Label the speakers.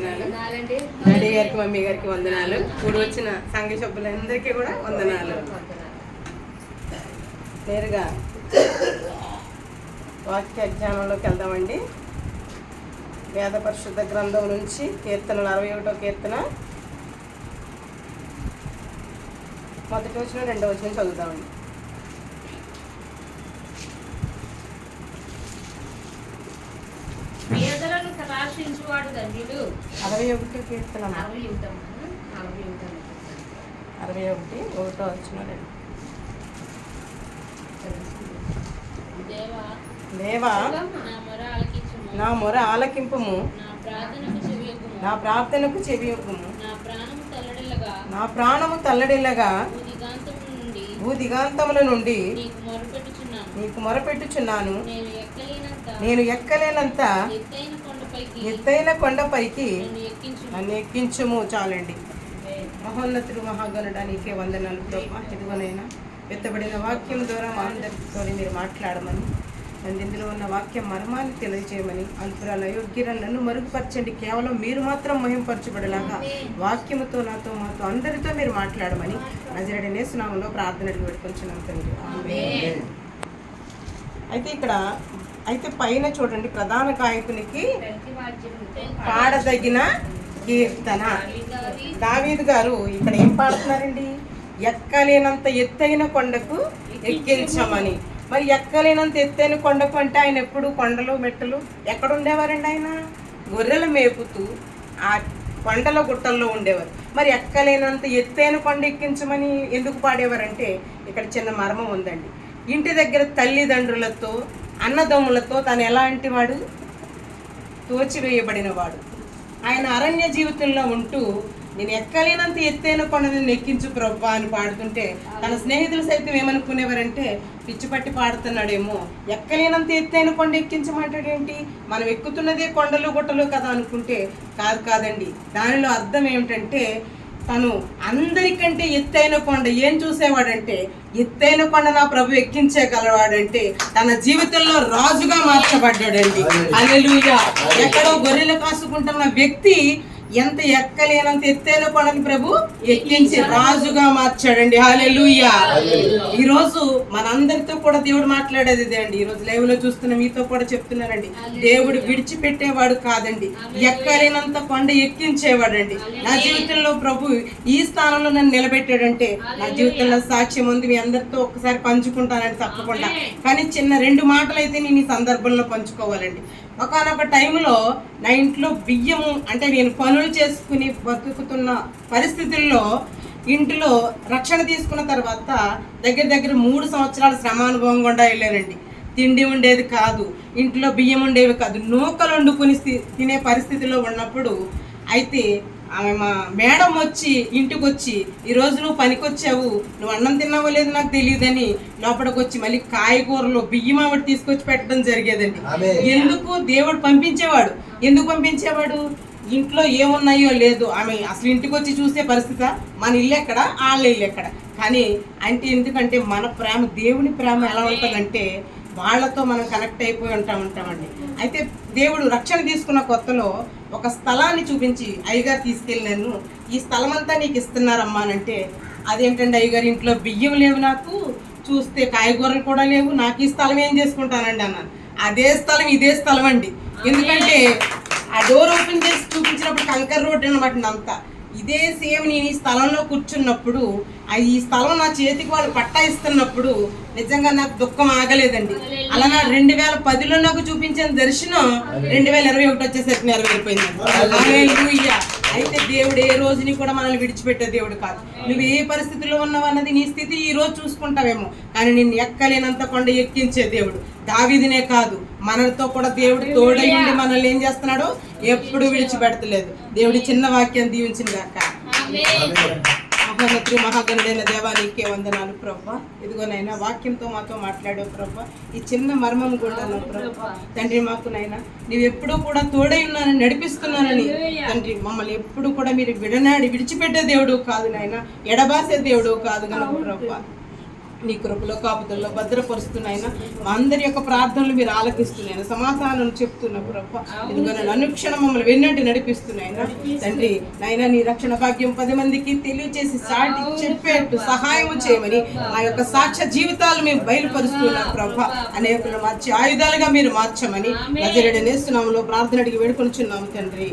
Speaker 1: Daddy గారికి mummy గారికి వందనాలు. ఇప్పుడు వచ్చిన సంఘ సభ్యులందరికీ కూడా వందనాలు. నేరుగా వాక్య జ్ఞానంలోకి వెళ్దామండి. వేద పరిశుద్ధ గ్రంథం నుంచి కీర్తనలు అరవై ఒకటో కీర్తన. మొదటి వచ్చిన రెండో వచ్చిన
Speaker 2: చదువుతామండి ధన్యుడు
Speaker 1: అరవై ఒకటో కీర్తన
Speaker 2: అరవై అరవై
Speaker 1: ఒకటి ఒకటో వచ్చిన
Speaker 2: దేవా నా మొర
Speaker 1: ఆలకింపుము.
Speaker 2: నా ప్రార్థనకు చెవియకుము.
Speaker 1: నా
Speaker 2: ప్రాణము తల్లడిల్లగా.
Speaker 1: భూదిగాంతముల నుండి
Speaker 2: నీకు మొరపెట్టుచున్నాను నేను ఎక్కలేనంత ఎత్తైన కొండపైకి నన్ను ఎక్కించు.
Speaker 1: నన్ను ఎక్కించుము చాలండి. మహోన్నతుడు మహాగణుడా నీకే వందనాలు ప్రభా. ఎదుగునైనా ఎత్తబడిన వాక్యం ద్వారా మా అందరితో మీరు మాట్లాడమని నన్ను ఇందులో ఉన్న వాక్యం మర్మాన్ని తెలియజేయమని అల్పురాల అయోగ్యురాలను మరుగుపరచండి. కేవలం మీరు మాత్రం మహింపరచబడేలాగా వాక్యముతో నాతో మాతో అందరితో మీరు మాట్లాడమని నజరడి నేసునామంలో ప్రార్థనలు పెట్టుకొచ్చున్నాం తండ్రి. అయితే ఇక్కడ అయితే పైన చూడండి ప్రధాన గాయకునికి పాడదగిన కీర్తన. దావీద్ గారు ఇక్కడ ఏం పాడుతున్నారండి? ఎక్కలేనంత ఎత్తైన కొండకు ఎక్కించమని. మరి ఎక్కలేనంత ఎత్తైన కొండకు అంటే ఆయన ఎప్పుడు కొండలు మెట్టలు ఎక్కడ ఉండేవారండి ఆయన? గొర్రెలు మేపుతూ ఆ కొండల గుట్టల్లో ఉండేవారు. మరి ఎక్కలేనంత ఎత్తైన కొండ ఎక్కించమని ఎందుకు పాడేవారంటే ఇక్కడ చిన్న మర్మం ఉందండి. ఇంటి దగ్గర తల్లిదండ్రులతో అన్నదమ్ములతో తను ఎలాంటి వాడు? తోచివేయబడిన వాడు. ఆయన అరణ్య జీవితంలో ఉంటూ నేను ఎక్కలేనంత ఎత్తైన కొండని నెక్కించు ప్రభా అని పాడుతుంటే తన స్నేహితులు సైతం ఏమనుకునేవారంటే పిచ్చి పట్టి పాడుతున్నాడేమో. ఎక్కలేనంత ఎత్తైన కొండ ఎక్కించమంటాడేంటి? మనం ఎక్కుతున్నదే కొండలు గుట్టలు కదా అనుకుంటే కాదు కాదండి. దానిలో అర్థం ఏమిటంటే తను అందరికంటే ఎత్తైన కొండ ఏం చూసేవాడంటే ఎత్తైన కొండ నా ప్రభు ఎక్కించగలవాడంటే తన జీవితంలో రాజుగా మార్చబడ్డాడండి. హల్లెలూయా. ఎక్కడో గొర్రెలు కాసుకుంటున్న వ్యక్తి ఎంత ఎక్కలేనంత ఎత్తైన కొండని ప్రభు ఎక్కించి రాజుగా మార్చాడండి. హాలెలుయా ఈ రోజు మనందరితో కూడా దేవుడు మాట్లాడేది ఇదే అండి. ఈ రోజు లైవ్లో చూస్తున్న మీతో కూడా చెప్తున్నానండి. దేవుడు విడిచిపెట్టేవాడు కాదండి. ఎక్కలేనంత కొండ ఎక్కించేవాడండి. నా జీవితంలో ప్రభు ఈ స్థానంలో నన్ను నిలబెట్టాడంటే నా జీవితంలో సాక్ష్యం ఉంది. మీ అందరితో ఒక్కసారి పంచుకుంటానండి తప్పకుండా. కానీ చిన్న రెండు మాటలు అయితే నేను ఈ సందర్భంలో పంచుకోవాలండి. ఒకనొక టైంలో నా ఇంట్లో బియ్యము అంటే నేను పనులు చేసుకుని బతుకుతున్న పరిస్థితుల్లో ఇంటిలో రక్షణ తీసుకున్న తర్వాత దగ్గర దగ్గర మూడు సంవత్సరాల శ్రమానుభవం గుండా వెళ్ళానండి. తిండి ఉండేది కాదు ఇంట్లో బియ్యం ఉండేవి కాదు. నూకలు వండుకుని తినే పరిస్థితిలో ఉన్నప్పుడు అయితే ఆమె మా మేడం వచ్చి ఇంటికి వచ్చి ఈ రోజు నువ్వు పనికొచ్చావు నువ్వు అన్నం తిన్నావో లేదో నాకు తెలియదని లోపలికి వచ్చి మళ్ళీ కాయగూరలు బియ్యం ఆవిడ తీసుకొచ్చి పెట్టడం జరిగేదండి. ఎందుకు? దేవుడు పంపించేవాడు. ఎందుకు పంపించేవాడు? ఇంట్లో ఏమున్నాయో లేదు. ఆమె అసలు ఇంటికి వచ్చి చూసే పరిస్థితి మన ఇల్లు ఎక్కడ వాళ్ళ ఇల్లు ఎక్కడ. కానీ అంటే ఎందుకంటే మన ప్రేమ దేవుని ప్రేమ ఎలా ఉంటుందంటే వాళ్ళతో మనం కనెక్ట్ అయిపోయి ఉంటా ఉంటామండి. అయితే దేవుడు రక్షణ తీసుకున్న కొత్తలో ఒక స్థలాన్ని చూపించి అయ్యగారు తీసుకెళ్ళినాను ఈ స్థలం అంతా నీకు ఇస్తున్నారమ్మా అని అంటే అదేంటండి అయ్యగారు ఇంట్లో బియ్యం లేవు నాకు చూస్తే కాయగూరలు కూడా లేవు నాకు ఈ స్థలం ఏం చేసుకుంటానండి అన్నాను. అదే స్థలం ఇదే స్థలం అండి. ఎందుకంటే ఆ డోర్ ఓపెన్ చేసి చూపించినప్పుడు కంకర్ రోడ్ అనమాట అంతా. ఇదే సేమ్ నేను ఈ స్థలంలో కూర్చున్నప్పుడు ఈ స్థలం నా చేతికి వాళ్ళు పట్టా ఇస్తున్నప్పుడు నిజంగా నాకు దుఃఖం ఆగలేదండి. అలా నా రెండు వేల పదిలో నాకు చూపించిన దర్శనం రెండు వేల ఇరవై ఒకటి వచ్చేసరికి నెరవేరిపోయింది. అయితే దేవుడు ఏ రోజుని కూడా మనల్ని విడిచిపెట్టే దేవుడు కాదు. నువ్వు ఏ పరిస్థితిలో ఉన్నావు అన్నది నీ స్థితి ఈ రోజు చూసుకుంటావేమో. కానీ నిన్ను ఎక్కలేనంత కొండ ఎక్కించే దేవుడు. దావిదినే కాదు మనతో కూడా దేవుడు తోడై ఉండి మనల్ని ఏం చేస్తున్నాడు ఎప్పుడు విడిచిపెడతలేదు దేవుడి చిన్న వాక్యం దీవించిన గాక. మహోన్నతుడు మహాగణుడైన దేవా నీకే వందనాలు ప్రభా. ఇదిగోనైనా వాక్యంతో మాతో మాట్లాడే ప్రభా. ఈ చిన్న మర్మం కూడా ప్రభా. తండ్రి మాకు నైనా నీవు ఎప్పుడూ కూడా తోడై ఉన్నానని నడిపిస్తున్నానని. తండ్రి మమ్మల్ని ఎప్పుడు కూడా మీరు విడనాడి విడిచిపెట్టే దేవుడు కాదు నాయన. ఎడబాసే దేవుడు కాదు కనుక ప్రభా. నీ కృపలో కాపుదల్లో భద్రపరుస్తున్నాయినా. మా అందరి యొక్క ప్రార్థనలు మీరు ఆలకిస్తున్నాయినా. సమాధానం చెప్తున్న ప్రభా. ఇదిగో నన్ను అనుక్షణం మమ్మల్ని వెన్నంటి నడిపిస్తున్నాయినా. తండ్రి నాయన నీ రక్షణ భాగ్యం పది మందికి తెలియజేసి సాటి చెప్పేట్టు సహాయం చేయమని ఆ యొక్క సాక్ష్య జీవితాలు మేము బయలుపరుస్తున్నాం ప్రభా. అనేకులు మార్చి ఆయుధాలుగా మీరు మార్చమని నజరుడు నేస్తున్నాములో ప్రార్థన అడిగి వేడుకొనిచున్నాము తండ్రి.